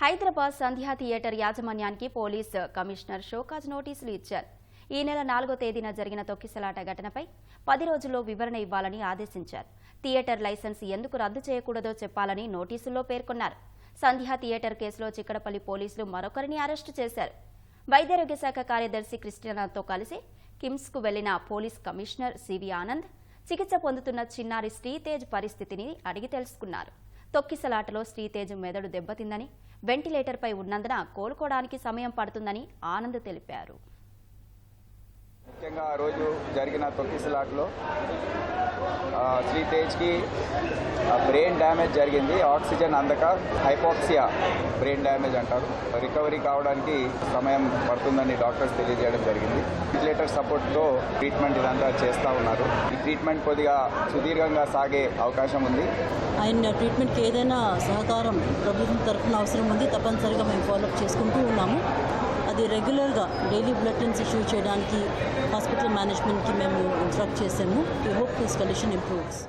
Hyderabad Sandhya theatre యాజమాన్యానికి police commissioner show cause నోటీసులు ఇచ్చారు. ఈ నెల నాలుగో తేదీన జరిగిన తొక్కిసలాట ఘటనపై పది రోజుల్లో వివరణ ఇవ్వాలని ఆదేశించారు. థియేటర్ లైసెన్స్ ఎందుకు రద్దు చేయకూడదో చెప్పాలని నోటీసుల్లో పేర్కొన్నారు. సంధ్యా థియేటర్ కేసులో చిక్కడపల్లి పోలీసులు మరొకరిని అరెస్టు చేశారు. వైద్యారోగ్య శాఖ కార్యదర్శి క్రిస్టియానాతో కలిసి కిమ్స్కు వెళ్ళిన పోలీస్ కమిషనర్ సివి ఆనంద్ చికిత్స పొందుతున్న చిన్నారి శ్రీతేజ్ పరిస్థితిని అడిగి తెలుసుకున్నారు. తొక్కిసలాటలో శ్రీతేజ్ మెదడు దెబ్బతిందని వెంటిలేటర్పై ఉన్నందున కోలుకోవడానికి సమయం పడుతుందని ఆనంద్ తెలిపారు. ముఖ్యంగా ఆ రోజు జరిగిన తొక్కిసలాటలో ఆ, శ్రీ తేజ్కి బ్రెయిన్ డ్యామేజ్ జరిగింది. ఆక్సిజన్ అందక హైపాక్సియా బ్రెయిన్ డ్యామేజ్ అంటారు. రికవరీ కావడానికి సమయం పడుతుందని డాక్టర్స్ తెలియజేయడం జరిగింది. వెంటిలేటర్ సపోర్ట్తో ట్రీట్మెంట్ ఇదంతా చేస్తూ ఉన్నారు. ఈ ట్రీట్మెంట్ కొద్దిగా సుదీర్ఘంగా సాగే అవకాశం ఉంది. ఆయన ట్రీట్మెంట్కి ఏదైనా సహకారం ప్రభుత్వం తరఫున అవసరం ఉంది తప్పనిసరిగా మేము ఫాలోఅప్ చేసుకుంటూ ఉన్నాము. రెగ్యులర్గా డైలీ బులెటిన్స్ ఇష్యూ చేయడానికి హాస్పిటల్ మేనేజ్మెంట్కి మేము ఇన్స్ట్రక్ట్ చేసాము we hope this condition improves